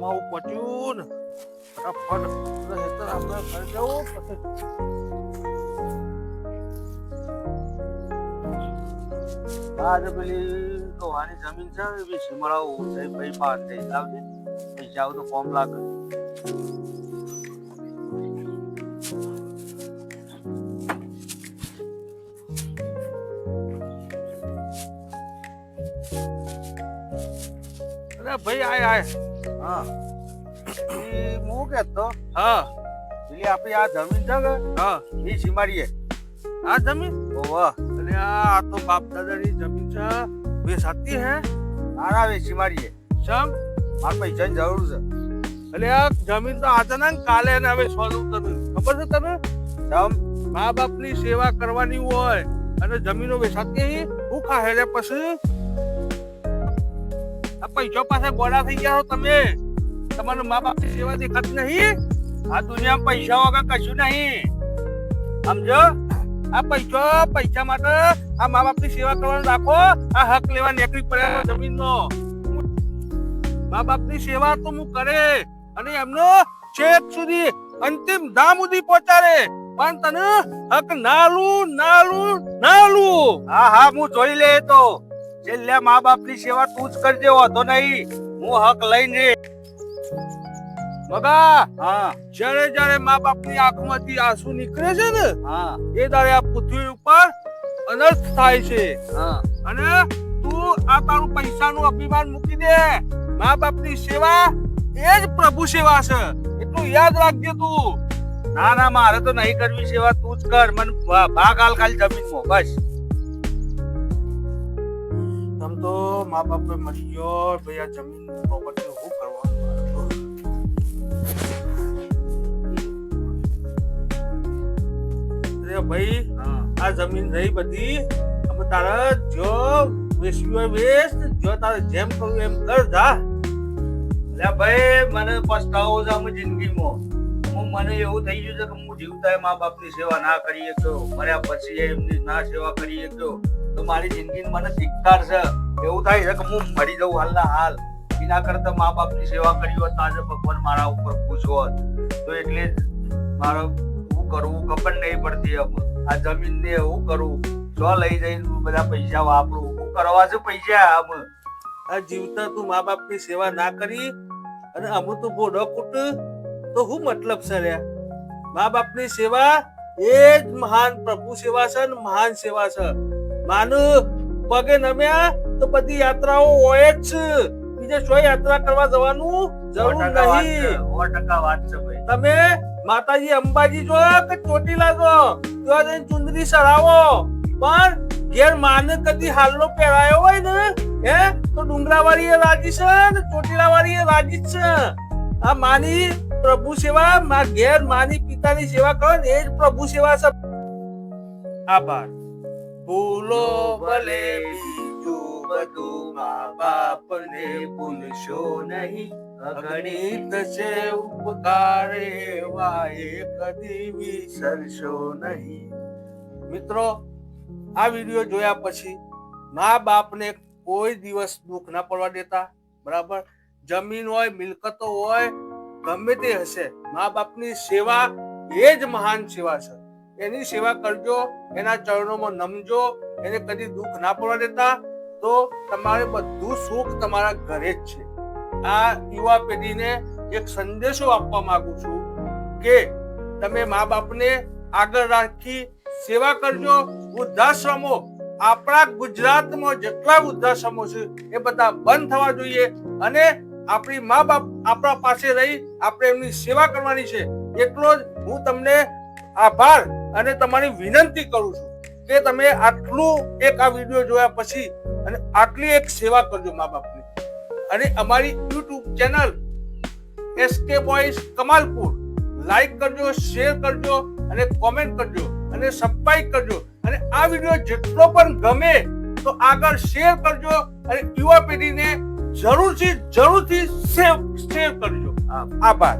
કમાવું પચ્યું ને. ફટાફટ. હેતર આપણે કરી દઉં પછી જમીન છે એ સીમડાવું છે ભાઈ થઈ લાવજે પૈસા આવું તો ફોર્મ લાગે. અરે ભાઈ આય આય. હા. હું હું તો? હા. એટલે આપણી આ જમીન છે કે? હા. એ સીમાડીએ. આ જમીન? ઓવા અને આ આ તો બાપ દાદાની જમીન છે. બે સાતી હે. આરા વેચી મારીએ ચમ માર પૈસાની જરૂર છે. એટલે આ જમીન તો આજે ને કાલે ને હવે સોનું તને. ખબર છે તને? ચમ મા બાપની સેવા કરવાની હોય અને જમીનો વેચાતી હી હું ખાહે હેરે પછી? આ પૈસા પાસે ગોળા થઈ ગયા છો તમે. તમારું મા બાપ સેવા દેખાતી નહીં? આ દુનિયામાં પૈસા વગર કશું નહીં. સમજો? આ પૈસા પૈસા માટે આ મા બાપની સેવા કરવાનું રાખો. આ હક લેવા નીકળી પડ્યા જમીનનો. મા બાપની સેવા તો હું કરે અને એમનો છેક સુધી અંતિમ ધામ સુધી પહોંચાડે. પણ તને હક નાલું નાલું નાલું. હા હા હું જોઈ લે તો. છેલ્લે મા બાપની સેવા તું જ કરજે વાંધો નહીં. હું હક લઈને. બગા! હા. જ્યારે જ્યારે મા બાપની આંખમાંથી આંસુ નીકળે છે ને હા. એ દાડે આ પૃથ્વી ઉપર અનર્થ થાય છે. હા. અને તું આ તારું પૈસાનું અભિમાન મૂકી દે. મા બાપની સેવા એ જ પ્રભુ સેવા છે. એટલું યાદ રાખજે તું. ના ના મારે તો નહીં કરવી સેવા. તું જ કર. મને ભાગ હાલ ખાલી જમીન બસ. બાપ મા બાપે મરી ગયો ભાઈ આ જમીન પ્રોપર્ટી શું કરવાનું? ભાઈ આ જમીન રહી બધી હવે તારે જો વેચવી હોય વેચ જો તારે જેમ કરવું એમ કર જા. લે ભાઈ મને પસ્તાવો છે અમે જિંદગીમાં. હું મને એવું થઈ ગયું છે કે હું જીવતા મા બાપની સેવા ના કરી શક્યો. મર્યા પછી એમની ના સેવા કરી શક્યો. તો મારી જિંદગી મને ધિક્કાર છે. એવું થાય છે કે હું મરી જાઉં હાલના હાલ. એના કરતા મા બાપની સેવા કરી હોત આજે ભગવાન મારા ઉપર ખુશ હોત. તો એટલે મારો હું કરવું, ખબર નહીં પડતી આ જમીન ને હું કરું? જો લઈ જઈને બધા પૈસા વાપરું? હું કરવા છે પૈસા આમ? આ જીવતા તું મા બાપની સેવા ના કરી અને અમુ તું બોડો કૂટ તો હું મતલબ છે રે? મા બાપની સેવા એ જ મહાન પ્રભુ સેવા છે મહાન સેવા છે. માનું પગે નમ્યા તો બધી યાત્રાઓ હોય જ છે. બીજે કોઈ યાત્રા કરવા જવાનું? જરૂર નહીં. તમે માતાજી અંબાજી જો કે ચોટીલા જો ત્યાં જઈને ચુંદરી સરાવો પણ ઘેર માને કદી હાલનો પહેરાયો હોય ને હે તો ડુંગરાવાળી એ રાજી છે ને ચોટીલાવાળી એ રાજી છે. આ માની પ્રભુ સેવા મા ઘેર માની પિતાની સેવા કરો ને એ જ પ્રભુ સેવા છે. આભાર. ભૂલો ભલે બાપને ભૂલશો નહીં. અગણિત છે ઉપકાર એવા કદી વિસરશો નહીં. મિત્રો, આ વીડિયો જોયા પછી મા બાપને કોઈ દિવસ દુઃખ ના પડવા દેતા, બરાબર? જમીન હોય, મિલકતો હોય, ગમે તે હશે, મા બાપની સેવા એ જ મહાન સેવા છે. એની સેવા કરજો, એના ચરણોમાં નમજો, એને કદી દુઃખ ના પડવા દેતા તો તમારે બધું સુખ તમારા ઘરે જ છે. આ યુવા પેઢીને એક સંદેશો આપવા માંગુ છું કે તમે મા બાપને આગળ રાખી સેવા કરજો. વૃદ્ધાશ્રમો, આપણા ગુજરાતમાં જેટલા વૃદ્ધાશ્રમો છે એ બધા બંધ થવા જોઈએ અને આપણી મા બાપ આપણા પાસે રહી આપણે એમની સેવા કરવાની છે. એટલો જ હું તમને આભાર અને તમારી વિનંતી કરું છું. કે તમે આટલું એક આ વીડિયો જોયા પછી અને આટલી એક સેવા કરજો મા બાપની અને અમારી YouTube channel SK boys Kamalpur. Like કરજો શેર કરજો અને કોમેન્ટ કરજો અને સબસ્ક્રાઇબ કરજો. અને આ વીડિયો જેટલો પણ ગમે તો આગળ શેર કરજો અને યુવા પેઢીને જરૂરથી જરૂરથી સેવ શેર કરજો. આભાર.